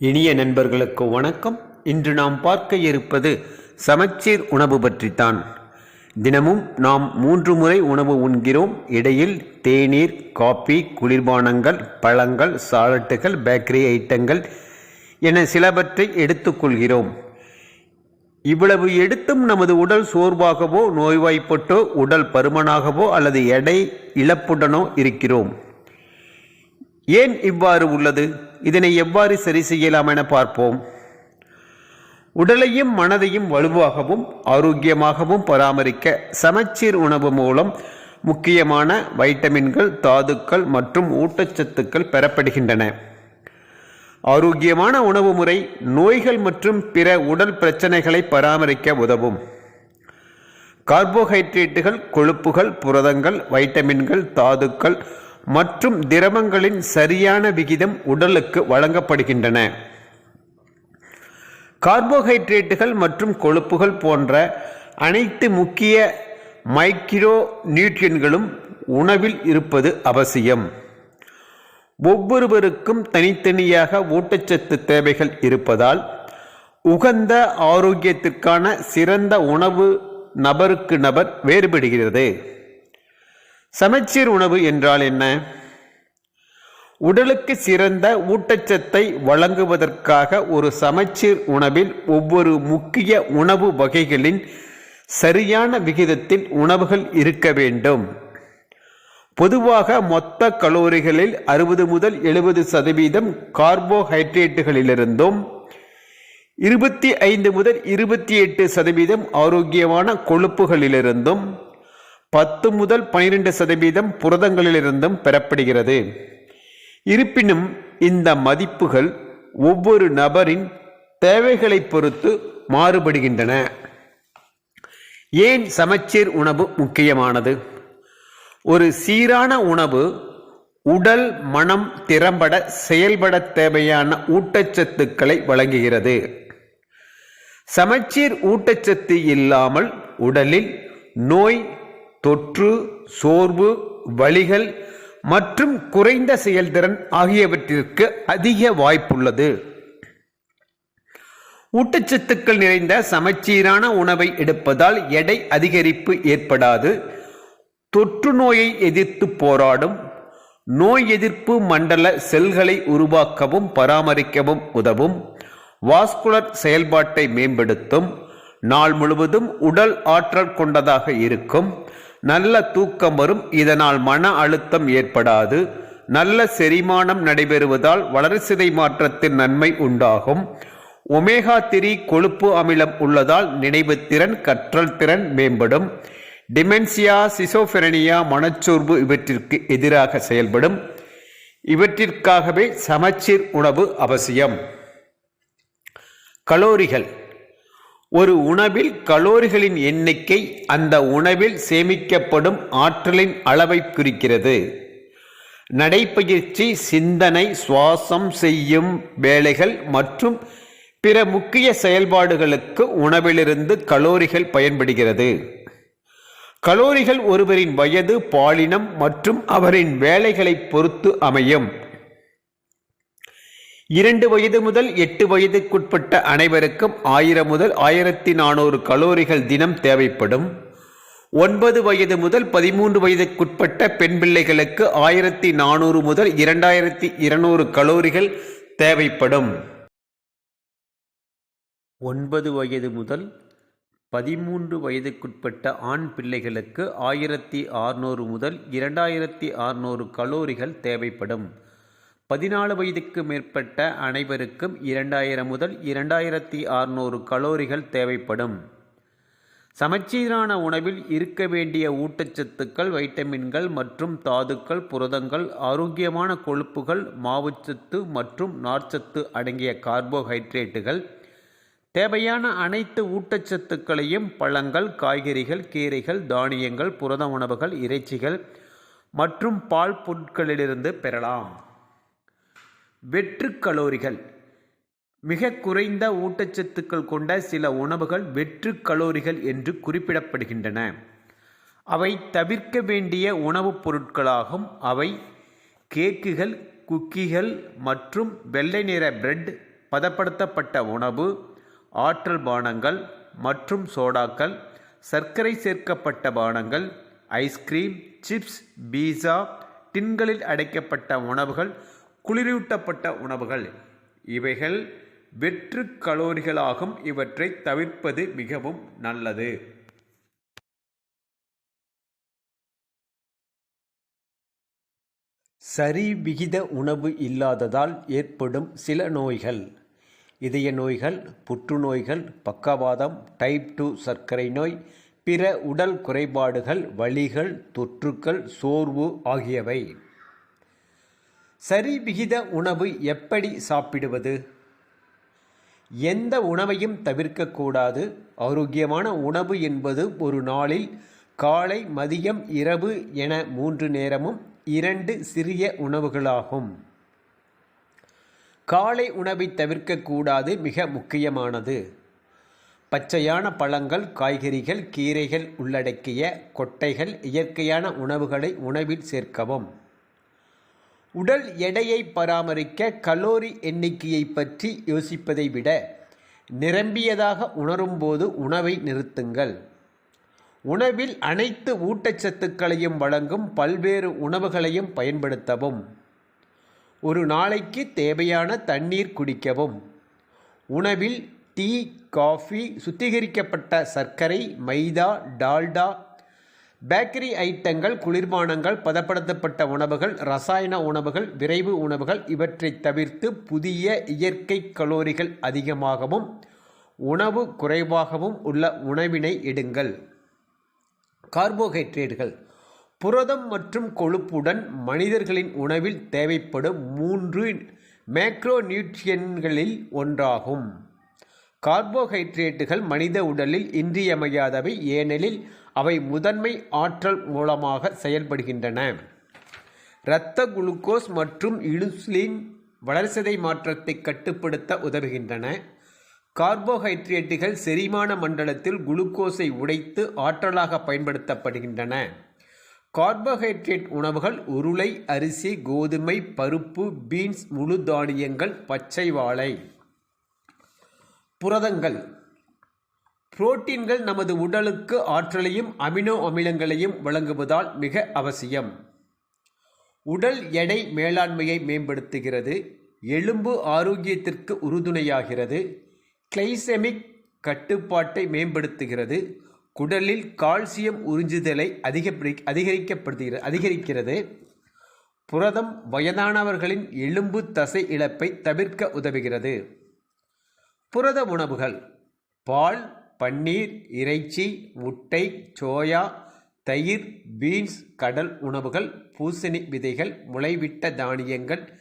இனிய நண்பர்களுக்கு வணக்கம். இன்று நாம் பார்க்க இருப்பது சமச்சீர் உணவு பற்றித்தான். தினமும் நாம் மூன்று முறை உணவு உண்கிறோம். இடையில் தேநீர் காபி குளிர்பானங்கள் பழங்கள் சாலட்டுகள் பேக்கரி ஐட்டங்கள் என சிலவற்றை எடுத்துக்கொள்கிறோம் இவ்வளவு எடுத்தும் நமது உடல் சோர்வாகவோ நோய்வாய்ப்பட்டோ உடல் பருமனாகவோ அல்லது எடை இழப்புடனோ இருக்கிறோம். ஏன் இவ்வாறு உள்ளது? இதனை எவ்வாறு சரி செய்யலாம் என பார்ப்போம். உடலையும் மனதையும் வலுவாகவும் ஆரோக்கியமாகவும் பராமரிக்க சமச்சீர் உணவு மூலம் முக்கியமான வைட்டமின்கள் தாதுக்கள் மற்றும் ஊட்டச்சத்துக்கள் பெறப்படுகின்றன. ஆரோக்கியமான உணவு முறை நோய்கள் மற்றும் பிற உடல் பிரச்சனைகளை பராமரிக்க உதவும். கார்போஹைட்ரேட்டுகள் கொழுப்புகள் புரதங்கள் வைட்டமின்கள் தாதுக்கள் மற்றும் திரவங்களின் சரியான விகிதம் உடலுக்கு வழங்கப்படுகின்றன. கார்போஹைட்ரேட்டுகள் மற்றும் கொழுப்புகள் போன்ற அனைத்து முக்கிய மைக்ரோ நியூட்ரியன்களும் உணவில் இருப்பது அவசியம். ஒவ்வொருவருக்கும் தனித்தனியாக ஊட்டச்சத்து தேவைகள் இருப்பதால் உகந்த ஆரோக்கியத்திற்கான சிறந்த உணவு நபருக்கு நபர் வேறுபடுகிறது. சமச்சீர் உணவு என்றால் என்ன? உடலுக்கு சிறந்த ஊட்டச்சத்தை வழங்குவதற்காக ஒரு சமச்சீர் உணவில் ஒவ்வொரு முக்கிய உணவு வகைகளின் சரியான விகிதத்தில் உணவுகள் இருக்க வேண்டும். பொதுவாக மொத்த கலோரிகளில் அறுபது முதல் எழுபது சதவீதம் கார்போஹைட்ரேட்டுகளிலிருந்தும் இருபத்தி ஐந்து முதல் இருபத்தி எட்டு சதவீதம் ஆரோக்கியமான கொழுப்புகளிலிருந்தும் பத்து முதல் பனிரெண்டு சதவீதம் புரதங்களிலிருந்தும் பெறப்படுகிறது. இருப்பினும் இந்த மதிப்புகள் ஒவ்வொரு நபரின் தேவைகளை பொறுத்து மாறுபடுகின்றன. ஏன் சமச்சீர் உணவு முக்கியமானது? ஒரு சீரான உணவு உடல் மனம் திறம்பட செயல்பட தேவையான ஊட்டச்சத்துக்களை வழங்குகிறது. சமச்சீர் ஊட்டச்சத்து இல்லாமல் உடலில் நோய் தொற்று சோர்வு வழிகள் மற்றும் குறைந்த செயல்திறன் ஆகியவற்றிற்கு அதிக வாய்ப்புள்ளது. ஊட்டச்சத்துக்கள் நிறைந்த சமச்சீரான உணவை எடுப்பதால் எடை அதிகரிப்பு ஏற்படாது. தொற்று நோயை எதிர்த்து போராடும். நோய் எதிர்ப்பு மண்டல செல்களை உருவாக்கவும் பராமரிக்கவும் உதவும். வாஸ்குலர் செயல்பாட்டை மேம்படுத்தும். நாள் முழுவதும் உடல் ஆற்றல் கொண்டதாக இருக்கும். நல்ல தூக்கம் வரும். இதனால் மன அழுத்தம் ஏற்படாது. நல்ல செரிமானம் நடைபெறுவதால் வளர்சிதை மாற்றத்தின் நன்மை உண்டாகும். ஒமேகா திரி கொழுப்பு அமிலம் உள்ளதால் நினைவு திறன் கற்றல் திறன் மேம்படும். டிமென்சியா சிசோஃபெரனியா மனச்சோர்வு இவற்றிற்கு எதிராக செயல்படும். இவற்றிற்காகவே சமச்சீர் உணவு அவசியம். கலோரிகள். ஒரு உணவில் கலோரிகளின் எண்ணிக்கை அந்த உணவில் சேமிக்கப்படும் ஆற்றலின் அளவை குறிக்கிறது. நடைப்பயிற்சி சிந்தனை சுவாசம் செய்யும் வேலைகள் மற்றும் பிற முக்கிய செயல்பாடுகளுக்கு உணவிலிருந்து கலோரிகள் பயன்படுகிறது. கலோரிகள் ஒருவரின் வயது பாலினம் மற்றும் அவரின் வேலைகளை பொறுத்து அமையும். இரண்டு வயது முதல் எட்டு வயதுக்குட்பட்ட அனைவருக்கும் ஆயிரம் முதல் ஆயிரத்தி நானூறு கலோரிகள் தினம் தேவைப்படும். ஒன்பது வயது முதல் பதிமூன்று வயதுக்குட்பட்ட பெண் பிள்ளைகளுக்கு ஆயிரத்தி நானூறு முதல் இரண்டாயிரத்தி இருநூறு கலோரிகள் தேவைப்படும். ஒன்பது வயது முதல் பதிமூன்று வயதுக்குட்பட்ட ஆண் பிள்ளைகளுக்கு ஆயிரத்தி அறுநூறு முதல் இரண்டாயிரத்தி அறுநூறு கலோரிகள் தேவைப்படும். பதினாலு வயதுக்கு மேற்பட்ட அனைவருக்கும் இரண்டாயிரம் முதல் இரண்டாயிரத்தி அறுநூறு கலோரிகள் தேவைப்படும். சமச்சீரான உணவில் இருக்க வேண்டிய ஊட்டச்சத்துக்கள் வைட்டமின்கள் மற்றும் தாதுக்கள் புரதங்கள் ஆரோக்கியமான கொழுப்புகள் மாவுச்சத்து மற்றும் நார்ச்சத்து அடங்கிய கார்போஹைட்ரேட்டுகள் தேவையான அனைத்து ஊட்டச்சத்துக்களையும் பழங்கள் காய்கறிகள் கீரைகள் தானியங்கள் புரத உணவுகள் இறைச்சிகள் மற்றும் பால் பொருட்களிலிருந்து பெறலாம். வெற்று கலோரிகள். மிக குறைந்த ஊட்டச்சத்துக்கள் கொண்ட சில உணவுகள் வெற்று கலோரிகள் என்று குறிப்பிடப்படுகின்றன. அவை தவிர்க்க வேண்டிய உணவுப் பொருட்களாகும். அவை கேக்குகள் குக்கிகள் மற்றும் வெள்ளை நிற பிரெட் பதப்படுத்தப்பட்ட உணவு ஆற்றல் பானங்கள் மற்றும் சோடாக்கள் சர்க்கரை சேர்க்கப்பட்ட பானங்கள் ஐஸ்கிரீம் சிப்ஸ் பீஸா டின்களில் அடைக்கப்பட்ட உணவுகள் குளிரூட்டப்பட்ட உணவுகள். இவைகள் வெற்று கலோரிகளாகும். இவற்றை தவிர்ப்பது மிகவும் நல்லது. சரிவிகித உணவு இல்லாததால் ஏற்படும் சில நோய்கள். இதய நோய்கள் புற்றுநோய்கள் பக்கவாதம் டைப் டூ சர்க்கரை நோய் பிற உடல் குறைபாடுகள் வலிகள் தொற்றுக்கள் சோர்வு ஆகியவை. சரிவிகித உணவு எப்படி சாப்பிடுவது? எந்த உணவையும் தவிர்க்கக்கூடாது ஆரோக்கியமான உணவு என்பது ஒரு நாளில் காலை மதியம் இரவு என மூன்று நேரமும் இரண்டு சிறிய உணவுகளாகும். காலை உணவை தவிர்க்கக்கூடாது மிக முக்கியமானது. பச்சையான பழங்கள் காய்கறிகள் கீரைகள் உள்ளடக்கிய கொட்டைகள் இயற்கையான உணவுகளை உணவில் சேர்க்கவும். உடல் எடையை பராமரிக்க கலோரி எண்ணிக்கையை பற்றி யோசிப்பதை விட நிரம்பியதாக உணரும்போது உணவை நிறுத்துங்கள். உணவில் அனைத்து ஊட்டச்சத்துக்களையும் வழங்கும் பல்வேறு உணவுகளையும் பயன்படுத்தவும். ஒரு நாளைக்கு தேவையான தண்ணீர் குடிக்கவும். உணவில் டீ காஃபி சுத்திகரிக்கப்பட்ட சர்க்கரை மைதா டால்டா பேக்கரி ஐட்டங்கள் குளிர்பானங்கள் பதப்படுத்தப்பட்ட உணவுகள் ரசாயன உணவுகள் விரைவு உணவுகள் இவற்றை தவிர்த்து புதிய இயற்கை கலோரிகள் அதிகமாகவும் உணவு குறைவாகவும் உள்ள உணவினை எடுங்கள். கார்போஹைட்ரேட்டுகள். புரதம் மற்றும் கொழுப்புடன் மனிதர்களின் உணவில் தேவைப்படும் மூன்று மேக்ரோ நியூட்ரியன்களில் ஒன்றாகும். கார்போஹைட்ரேட்டுகள் மனித உடலில் இன்றியமையாதவை ஏனெனில் அவை முதன்மை ஆற்றல் மூலமாக செயல்படுகின்றன. இரத்த குளுக்கோஸ் மற்றும் இன்சுலின் வளர்சிதை மாற்றத்தை கட்டுப்படுத்த உதவுகின்றன. கார்போஹைட்ரேட்டுகள் செரிமான மண்டலத்தில் குளுக்கோஸை உடைத்து ஆற்றலாக பயன்படுத்தப்படுகின்றன. கார்போஹைட்ரேட் உணவுகள் உருளை அரிசி கோதுமை பருப்பு பீன்ஸ் முழு தானியங்கள் பச்சை வாழை. புரதங்கள். புரோட்டீன்கள் நமது உடலுக்கு ஆற்றலையும் அமினோ அமிலங்களையும் வழங்குவதால் மிக அவசியம். உடல் எடை மேலாண்மையை மேம்படுத்துகிறது. எலும்பு ஆரோக்கியத்திற்கு உறுதுணையாகிறது. கிளைசெமிக் கட்டுப்பாட்டை மேம்படுத்துகிறது. குடலில் கால்சியம் உறிஞ்சுதலை அதிக அதிகரிக்கப்படுகிறது அதிகரிக்கிறது. புரதம் வயதானவர்களின் எலும்பு தசை இழப்பை தவிர்க்க உதவுகிறது. புரத உணவுகள். பால் பன்னீர் இறைச்சி முட்டை சோயா தயிர் பீன்ஸ் கடல் உணவுகள் பூசணி விதைகள் முளைவிட்ட தானியங்கள்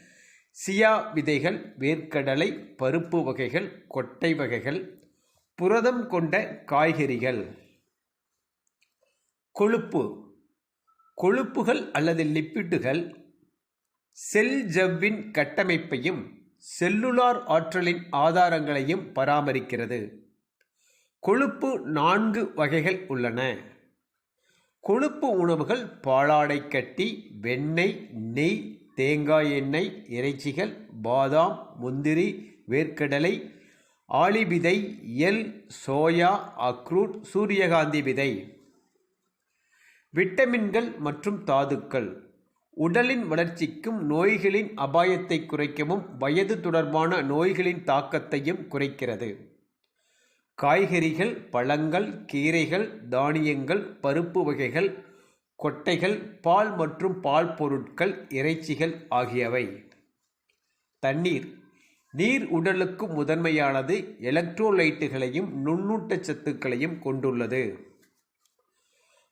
சியா விதைகள் வேர்க்கடலை பருப்பு வகைகள் கொட்டை வகைகள் புரதம் கொண்ட காய்கறிகள். கொழுப்பு. கொழுப்புகள் அல்லது லிப்பிட்டுகள் செல் ஜவ்வின் கட்டமைப்பையும் செல்லுலார் ஆற்றலின் ஆதாரங்களையும் பராமரிக்கிறது. கொழுப்பு நான்கு வகைகள் உள்ளன. கொழுப்பு உணவுகள் பாலாடை கட்டி வெண்ணெய் நெய் தேங்காய் எண்ணெய் இறைச்சிகள் பாதாம் முந்திரி வேர்க்கடலை ஆளி விதை எல் சோயா அக்ரூட் சூரியகாந்தி விதை. விட்டமின்கள் மற்றும் தாதுக்கள். உடலின் வளர்ச்சிக்கும் நோய்களின் அபாயத்தை குறைக்கவும் வயது தொடர்பான நோய்களின் தாக்கத்தையும் குறைக்கிறது. காய்கறிகள் பழங்கள் கீரைகள் தானியங்கள் பருப்பு வகைகள் கொட்டைகள் பால் மற்றும் பால் பொருட்கள் இறைச்சிகள் ஆகியவை. தண்ணீர். நீர் உடலுக்கு முதன்மையானது எலக்ட்ரோலைட்டுகளையும் நுண்ணூட்டச்சத்துக்களையும் கொண்டுள்ளது.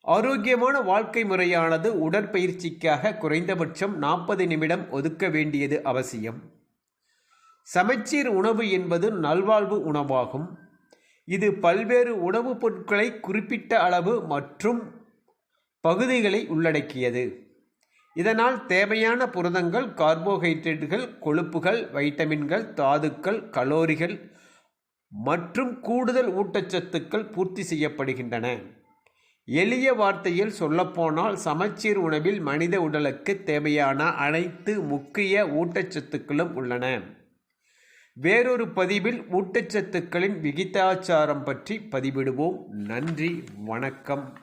ஆரோக்கியமான வாழ்க்கை முறையானது உடற்பயிற்சிக்காக குறைந்தபட்சம் நாற்பது நிமிடம் ஒதுக்க வேண்டியது அவசியம். சமச்சீர் உணவு என்பது நல்வாழ்வு உணவாகும். இது பல்வேறு உணவுப் பொருட்களை குறிப்பிட்ட அளவு மற்றும் பகுதிகளை உள்ளடக்கியது. இதனால் தேவையான புரதங்கள் கார்போஹைட்ரேட்டுகள் கொழுப்புகள் வைட்டமின்கள் தாதுக்கள் கலோரிகள் மற்றும் கூடுதல் ஊட்டச்சத்துக்கள் பூர்த்தி செய்யப்படுகின்றன. எளிய வார்த்தையில் சொல்லப்போனால் சமச்சீர் உணவில் மனித உடலுக்கு தேவையான அனைத்து முக்கிய ஊட்டச்சத்துக்களும் உள்ளன. வேறொரு பதிவில் ஊட்டச்சத்துக்களின் விகிதாச்சாரம் பற்றி பதிவிடுவோம். நன்றி வணக்கம்.